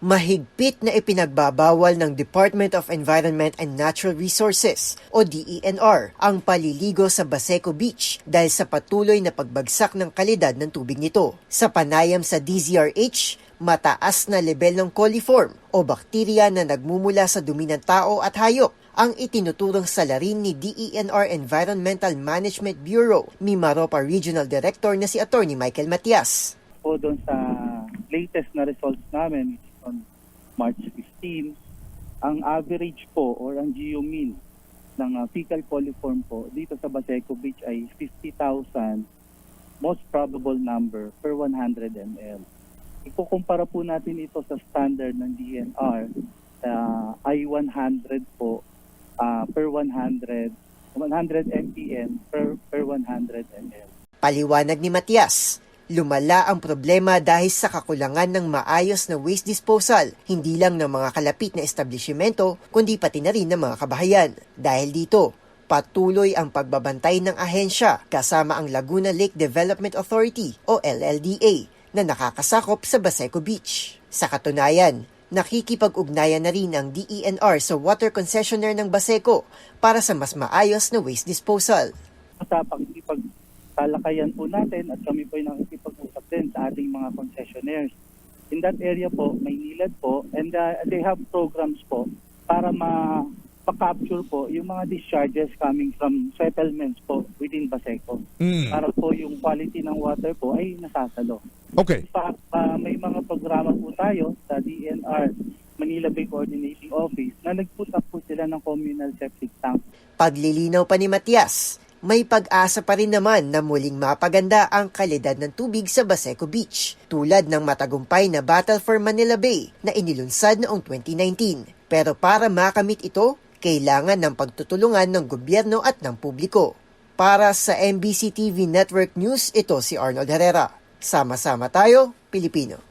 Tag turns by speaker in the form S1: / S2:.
S1: mahigpit na ipinagbabawal ng Department of Environment and Natural Resources o DENR ang paliligo sa Baseco Beach dahil sa patuloy na pagbagsak ng kalidad ng tubig nito. Sa panayam sa DZRH, mataas na level ng coliform o bakterya na nagmumula sa dumi ng tao at hayop ang itinuturong salarin ni DENR Environmental Management Bureau, Mimaropa Regional Director na si Attorney Michael Matias.
S2: po doon sa latest na results namin is on March 15, ang average po or ang geo mean ng uh, fecal coliform po dito sa Baseco Beach ay 50,000 most probable number per 100 ml. Ikukumpara po natin ito sa standard ng DNR uh, ay 100 po uh, per 100 100 mpm per per 100 ml.
S1: Paliwanag ni Matias, lumala ang problema dahil sa kakulangan ng maayos na waste disposal, hindi lang ng mga kalapit na establishmento, kundi pati na rin ng mga kabahayan. Dahil dito, patuloy ang pagbabantay ng ahensya kasama ang Laguna Lake Development Authority o LLDA na nakakasakop sa Baseco Beach. Sa katunayan, nakikipag-ugnayan na rin ang DENR sa water concessionaire ng Baseco para sa mas maayos na waste disposal.
S2: sa pagkipagtalakayan po natin at kami po ay nakikipag-usap din sa ating mga concessionaires. In that area po, may nilad po and uh, they have programs po para ma capture po yung mga discharges coming from settlements po within Baseco.
S3: Mm.
S2: Para po yung quality ng water po ay nasasalo.
S3: Okay.
S2: Fact, uh, may mga programa po tayo sa DNR Manila Bay Coordinating Office na nag-put up po sila ng communal septic tank
S1: Paglilinaw pa ni Matias, may pag-asa pa rin naman na muling mapaganda ang kalidad ng tubig sa Baseco Beach, tulad ng matagumpay na Battle for Manila Bay na inilunsad noong 2019. Pero para makamit ito, kailangan ng pagtutulungan ng gobyerno at ng publiko. Para sa MBC TV Network News, ito si Arnold Herrera. Sama-sama tayo, Pilipino.